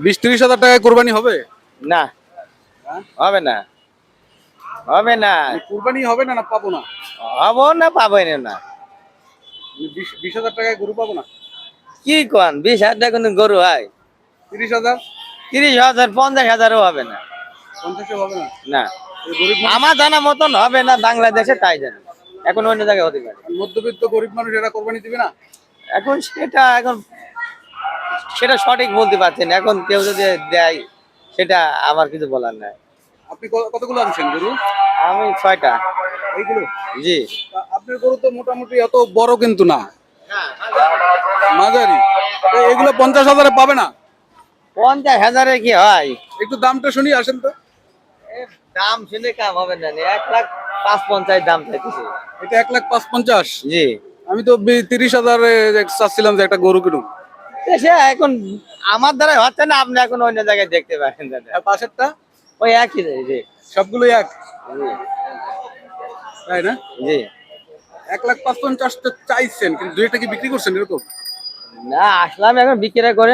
বিশ ত্রিশ হাজার টাকায় কোরবানি হবে? না? হবে না। হবে না। কোরবানি হবে না না পাবো না? হব না পাবেন না বিশ বিশ হাজার টাকায় গরু পাবো না? কি কন বিশ হাজার টাকা কিন্তু গরু হয়? তিরিশ হাজার? তিরিশ হাজার পঞ্চাশ হাজারও হবে না। পঞ্চাশে হবে না? না। আমার জানা মতন হবে না বাংলাদেশে তাই জানি। এখন অন্য জায়গায় হতে পারে। মধ্যবিত্ত গরিব মানুষ এরা কোরবানি দিবে না? এখন সেটা এখন সেটা সঠিক বলতে পারছেন এখন কেউ যদি দেয় সেটা আমার কিছু বলার নাই। আপনি কতগুলো আনছেন গরু? আমি ছয়টা। এইগুলো? জি। আপনার গরু তো মোটামুটি এত বড় কিন্তু না। মাঝারি। এগুলো পঞ্চাশ হাজারে পাবে না? পঞ্চাশ হাজারে কি হয়? একটু দামটা শুনি আসেন তো। দাম শুনে কাম হবে না এক লাখ পাঁচ পঞ্চাশ দাম চাইতেছে। এটা এক লাখ পাঁচ পঞ্চাশ জি। আমি তো তিরিশ হাজারে চাচ্ছিলাম যে একটা গরু কিনুম তো সে এখন আমার দ্বারা হচ্ছে না আপনি এখন অন্য জায়গায় দেখতে পারেন দাদা। আর পাশেরটা? ওই একই জি। সবগুলো এক? তাই না? জি। এক লাখ পাঁচ পঞ্চাশ তো চাইছেন কিন্তু দুইটা কি বিক্রি করছেন এরকম? না আসলাম এখন বিক্রি করে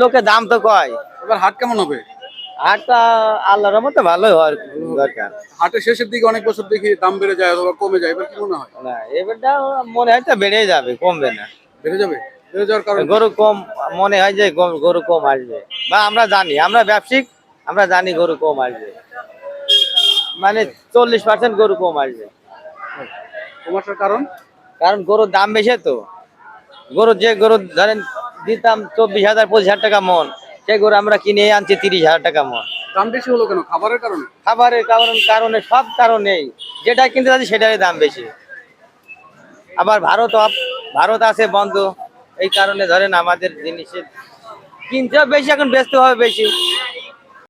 লোকে দাম তো কয়। এবার হাট কেমন হবে? হাটটা আল্লাহর মতো ভালোই হওয়ার দরকার। হাটের শেষের দিকে অনেক বছর দেখি দাম বেড়ে যায় অথবা কমে যায় এবার কি মনে হয়? না এবারটা মনে হয় তো বেড়ে যাবে কমবে না। বেড়ে যাবে? গরু কম মনে হয় যে গরু কম আসবে। বা আমরা জানি আমরা ব্যবসায়িক আমরা জানি গরু কম আসবে। মানে চল্লিশ পার্সেন্ট গরু কম আসবে। কারণ? কারণ গরুর দাম বেশি তো। গরু যে গরু ধরেন দিতাম চব্বিশ হাজার পঁচিশ হাজার টাকা মন সেই গরু আমরা কিনে আনছি তিরিশ হাজার টাকা মন। দাম বেশি হলো কেন? খাবারের কারণে? খাবারের কারণ কারণে সব কারণেই। যেটা কিনতে যাচ্ছি সেটারই দাম বেশি। আবার ভারত ভারত আছে বন্ধ। এই কারণে ধরেন আমাদের জিনিসের কিনতে বেশি এখন ব্যস্ত হবে বেশি।